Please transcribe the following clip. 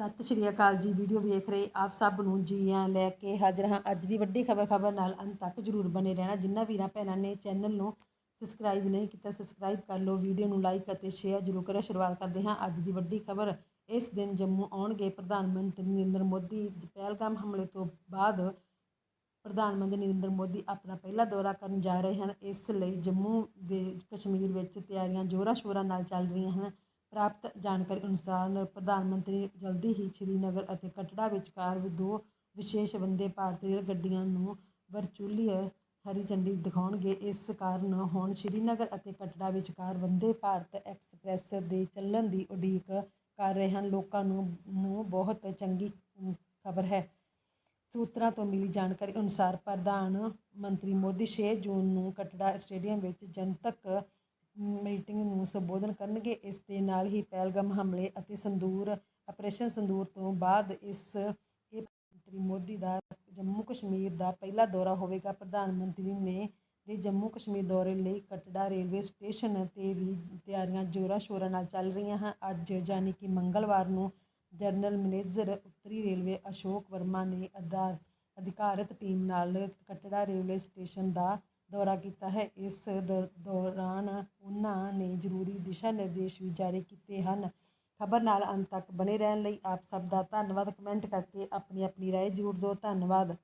ਸਤਿ ਸ਼੍ਰੀ ਅਕਾਲ ਜੀ। ਵੀਡੀਓ ਵੇਖ ਰਹੇ ਆਪ ਸਭ ਨੂੰ ਜੀ ਆਇਆਂ ਲੈ ਕੇ ਹਾਜ਼ਰ ਹਾਂ। ਅੱਜ ਦੀ ਵੱਡੀ ਖਬਰ ਖਬਰ ਨਾਲ ਅੰਤ ਤੱਕ ਜਰੂਰ ਬਣੇ ਰਹਿਣਾ। ਜਿਨ੍ਹਾਂ ਵੀਰਾਂ ਭੈਣਾਂ ਨੇ ਚੈਨਲ ਨੂੰ ਸਬਸਕ੍ਰਾਈਬ ਨਹੀਂ ਕੀਤਾ ਸਬਸਕ੍ਰਾਈਬ ਕਰ ਲਓ, ਵੀਡੀਓ ਨੂੰ ਲਾਈਕ ਅਤੇ ਸ਼ੇਅਰ ਜਰੂਰ ਕਰੋ। ਸ਼ੁਰੂਆਤ ਕਰਦੇ ਹਾਂ ਅੱਜ ਦੀ ਵੱਡੀ ਖਬਰ। ਇਸ ਦਿਨ ਜੰਮੂ ਆਉਣਗੇ ਪ੍ਰਧਾਨ ਮੰਤਰੀ ਨਰਿੰਦਰ ਮੋਦੀ। ਪਹਿਲਗਾਮ ਹਮਲੇ ਤੋਂ ਬਾਅਦ ਪ੍ਰਧਾਨ ਮੰਤਰੀ ਨਰਿੰਦਰ ਮੋਦੀ ਆਪਣਾ ਪਹਿਲਾ ਦੌਰਾ ਕਰਨ ਜਾ ਰਹੇ ਹਨ। ਇਸ ਲਈ ਜੰਮੂ ਵਿੱਚ ਕਸ਼ਮੀਰ ਵਿੱਚ ਤਿਆਰੀਆਂ ਜ਼ੋਰਾਂ ਸ਼ੋਰਾਂ ਨਾਲ ਚੱਲ ਰਹੀਆਂ ਹਨ। ਪ੍ਰਾਪਤ ਜਾਣਕਾਰੀ ਅਨੁਸਾਰ ਪ੍ਰਧਾਨ ਮੰਤਰੀ ਜਲਦੀ ਹੀ ਸ਼੍ਰੀਨਗਰ ਅਤੇ ਕਟੜਾ ਵਿਚਕਾਰ ਦੋ ਵਿਸ਼ੇਸ਼ ਵੰਦੇ ਭਾਰਤ ਰੇਲ ਗੱਡੀਆਂ ਨੂੰ ਵਰਚੁਅਲੀ ਹਰੀ ਝੰਡੀ ਦਿਖਾਉਣਗੇ। ਇਸ ਕਾਰਨ ਹੁਣ ਸ਼੍ਰੀਨਗਰ ਅਤੇ ਕਟੜਾ ਵਿਚਕਾਰ ਵੰਦੇ ਭਾਰਤ ਐਕਸਪ੍ਰੈਸ ਦੇ ਚੱਲਣ ਦੀ ਉਡੀਕ ਕਰ ਰਹੇ ਹਨ। ਲੋਕਾਂ ਨੂੰ ਨੂੰ ਬਹੁਤ ਚੰਗੀ ਖਬਰ ਹੈ। ਸੂਤਰਾਂ ਤੋਂ ਮਿਲੀ ਜਾਣਕਾਰੀ ਅਨੁਸਾਰ ਪ੍ਰਧਾਨ ਮੰਤਰੀ ਮੋਦੀ 6 ਜੂਨ ਨੂੰ ਕਟੜਾ ਸਟੇਡੀਅਮ ਵਿੱਚ ਜਨਤਕ ਮੀਟਿੰਗ ਨੂੰ ਸੰਬੋਧਨ ਕਰਨਗੇ। ਇਸ ਦੇ ਨਾਲ ਹੀ ਪਹਿਲਗਾਮ ਹਮਲੇ ਅਤੇ ਸੰਦੂਰ, ਆਪਰੇਸ਼ਨ ਸੰਦੂਰ ਤੋਂ ਬਾਅਦ ਇਸ ਇਹ ਮੰਤਰੀ ਮੋਦੀ ਦਾ ਜੰਮੂ ਕਸ਼ਮੀਰ ਦਾ ਪਹਿਲਾ ਦੌਰਾ ਹੋਵੇਗਾ। ਪ੍ਰਧਾਨ ਮੰਤਰੀ ਨੇ ਦੇ ਜੰਮੂ ਕਸ਼ਮੀਰ ਦੌਰੇ ਲਈ ਕਟੜਾ ਰੇਲਵੇ ਸਟੇਸ਼ਨ ਤੇ ਵੀ ਤਿਆਰੀਆਂ ਜ਼ੋਰਾਂ ਸ਼ੋਰਾਂ ਨਾਲ ਚੱਲ ਰਹੀਆਂ ਹਨ। ਅੱਜ ਯਾਨੀ ਕਿ ਮੰਗਲਵਾਰ ਨੂੰ ਜਨਰਲ ਮੈਨੇਜਰ ਉੱਤਰੀ ਰੇਲਵੇ ਅਸ਼ੋਕ ਵਰਮਾ ਨੇ ਅਧਾ, ਅਧਿਕਾਰਤ ਟੀਮ ਨਾਲ ਕਟੜਾ ਰੇਲਵੇ ਸਟੇਸ਼ਨ ਦਾ ਦੌਰਾ ਕੀਤਾ ਹੈ। ਇਸ ਦੌਰਾਨ ਉਨ੍ਹਾਂ ਨੇ ਜ਼ਰੂਰੀ ਦਿਸ਼ਾ ਨਿਰਦੇਸ਼ ਵੀ ਜਾਰੀ ਕੀਤੇ ਹਨ। ਖਬਰ ਨਾਲ ਅੰਤ ਤੱਕ ਬਣੇ ਰਹਿਣ ਲਈ ਆਪ ਸਭ ਦਾ ਧੰਨਵਾਦ। ਕਮੈਂਟ ਕਰਕੇ ਆਪਣੀ ਆਪਣੀ ਰਾਏ ਜ਼ਰੂਰ ਦਿਓ। ਧੰਨਵਾਦ।